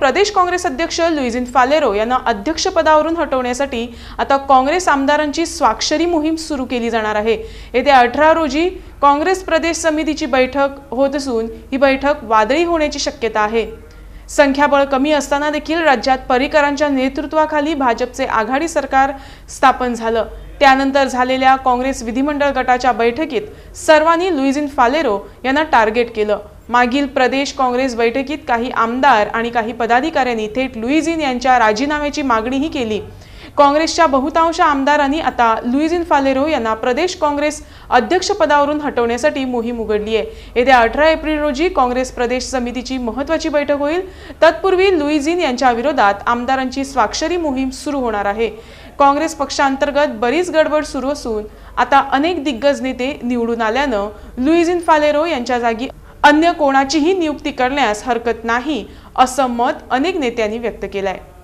प्रदेश काँग्रेस अध्यक्ष लुईझिन फालेरो यांना अध्यक्षपदावरून हटवण्यासाठी आता काँग्रेस आमदारांची स्वाक्षरी मोहीम सुरू केली जाणार आहे. येत्या अठरा रोजी काँग्रेस प्रदेश समितीची बैठक होत असून ही बैठक वादळी होण्याची शक्यता आहे. संख्याबळ कमी असताना देखील राज्यात पर्रिकरांच्या नेतृत्वाखाली भाजपचे आघाडी सरकार स्थापन झालं. त्यानंतर झालेल्या काँग्रेस विधिमंडळ गटाच्या बैठकीत सर्वांनी लुईझिन फालेरो यांना टार्गेट केलं. मागील प्रदेश काँग्रेस बैठकीत काही आमदार आणि काही पदाधिकाऱ्यांनी थेट लुईझिन यांच्या राजीनाम्याची मागणीही केली. काँग्रेसच्या बहुतांश आमदारांनी आता लुईझिन फालेरो यांना प्रदेश काँग्रेस अध्यक्षपदावरून हटवण्यासाठी मोहीम उघडली आहे. येत्या अठरा एप्रिल रोजी काँग्रेस प्रदेश समितीची महत्वाची बैठक होईल. तत्पूर्वी लुईझिन यांच्या विरोधात आमदारांची स्वाक्षरी मोहीम सुरू होणार आहे. काँग्रेस पक्षांतर्गत बरीच गडबड सुरू असून आता अनेक दिग्गज नेते निवडून आल्यानं लुईझिन फालेरो यांच्या जागी अन्य कोणाचीही नियुक्ती करण्यास हरकत नाही असं मत अनेक नेत्यांनी व्यक्त केलं आहे